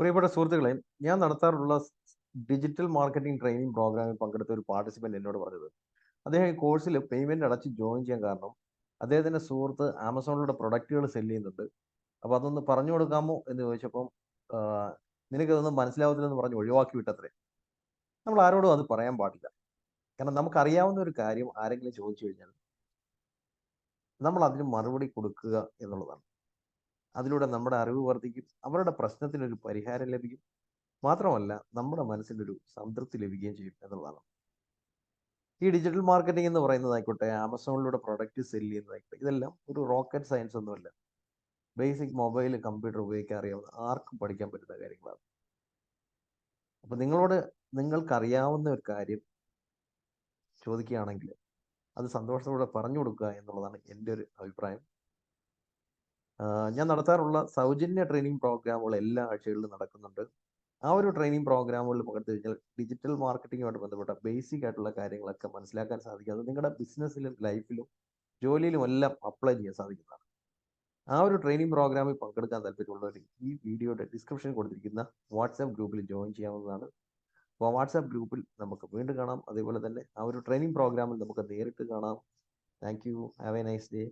പ്രിയപ്പെട്ട സുഹൃത്തുക്കളെ ഞാൻ നടത്താറുള്ള ഡിജിറ്റൽ മാർക്കറ്റിംഗ് ട്രെയിനിങ് പ്രോഗ്രാമിൽ പങ്കെടുത്ത ഒരു പാർട്ടിസിപ്പന്റ് എന്നോട് പറഞ്ഞത്. അദ്ദേഹം ഈ കോഴ്സിൽ പേയ്മെന്റ് അടച്ച് ജോയിൻ ചെയ്യാൻ കാരണം അദ്ദേഹത്തിന്റെ സുഹൃത്ത് ആമസോണിലൂടെ പ്രൊഡക്റ്റുകൾ സെൽ ചെയ്യുന്നുണ്ട്. അപ്പോൾ അതൊന്ന് പറഞ്ഞു കൊടുക്കാമോ എന്ന് ചോദിച്ചപ്പം നിനക്കതൊന്നും മനസ്സിലാവത്തില്ലെന്ന് പറഞ്ഞ് ഒഴിവാക്കി വിട്ടത്രേ. നമ്മൾ ആരോടും അത് പറയാൻ പാടില്ല. കാരണം നമുക്കറിയാവുന്ന ഒരു കാര്യം ആരെങ്കിലും ചോദിച്ചു കഴിഞ്ഞാൽ നമ്മൾ അതിന് മറുപടി കൊടുക്കുക എന്നുള്ളതാണ്. അതിലൂടെ നമ്മുടെ അറിവ് വർദ്ധിക്കും അവരുടെ പ്രശ്നത്തിനൊരു പരിഹാരം ലഭിക്കും. മാത്രമല്ല നമ്മുടെ മനസ്സിനൊരു സംതൃപ്തി ലഭിക്കുകയും ചെയ്യും എന്നുള്ളതാണ്. ഈ ഡിജിറ്റൽ മാർക്കറ്റിംഗ് എന്ന് പറയുന്നതായിക്കോട്ടെ ആമസോണിലൂടെ പ്രൊഡക്റ്റ് സെൽ ചെയ്യുന്നതായിക്കോട്ടെ ഇതെല്ലാം ഒരു റോക്കറ്റ് സയൻസ് ഒന്നുമല്ല. ബേസിക് മൊബൈൽ കമ്പ്യൂട്ടർ ഉപയോഗിക്കാൻ അറിയാവുന്ന ആർക്കും പഠിക്കാൻ പറ്റുന്ന കാര്യങ്ങളാണ്. അപ്പൊ നിങ്ങളോട് നിങ്ങൾക്കറിയാവുന്ന ഒരു കാര്യം ചോദിക്കുകയാണെങ്കിൽ അത് സന്തോഷത്തോടെ പറഞ്ഞു കൊടുക്കുക എന്നുള്ളതാണ് എന്റെ ഒരു അഭിപ്രായം. ഞാൻ നടത്താറുള്ള സൗജന്യ ട്രെയിനിങ് പ്രോഗ്രാമുകൾ എല്ലാ ആഴ്ചകളിലും നടക്കുന്നുണ്ട്. ആ ഒരു ട്രെയിനിങ് പ്രോഗ്രാമുകളിൽ പങ്കെടുത്തു കഴിഞ്ഞാൽ ഡിജിറ്റൽ മാർക്കറ്റിങ്ങുമായിട്ട് ബന്ധപ്പെട്ട ബേസിക് ആയിട്ടുള്ള കാര്യങ്ങളൊക്കെ മനസ്സിലാക്കാൻ സാധിക്കും. അത് നിങ്ങളുടെ ബിസിനസ്സിലും ലൈഫിലും ജോലിയിലും എല്ലാം അപ്ലൈ ചെയ്യാൻ സാധിക്കുന്നതാണ്. ആ ഒരു ട്രെയിനിങ് പ്രോഗ്രാമിൽ പങ്കെടുക്കാൻ താല്പര്യമുള്ളവർ ഈ വീഡിയോയുടെ ഡിസ്ക്രിപ്ഷൻ കൊടുത്തിരിക്കുന്ന വാട്സാപ്പ് ഗ്രൂപ്പിൽ ജോയിൻ ചെയ്യാവുന്നതാണ്. അപ്പോൾ വാട്സാപ്പ് ഗ്രൂപ്പിൽ നമുക്ക് വീണ്ടും കാണാം. അതേപോലെ തന്നെ ആ ഒരു ട്രെയിനിങ് പ്രോഗ്രാമിൽ നമുക്ക് നേരിട്ട് കാണാം. Thank you have a nice day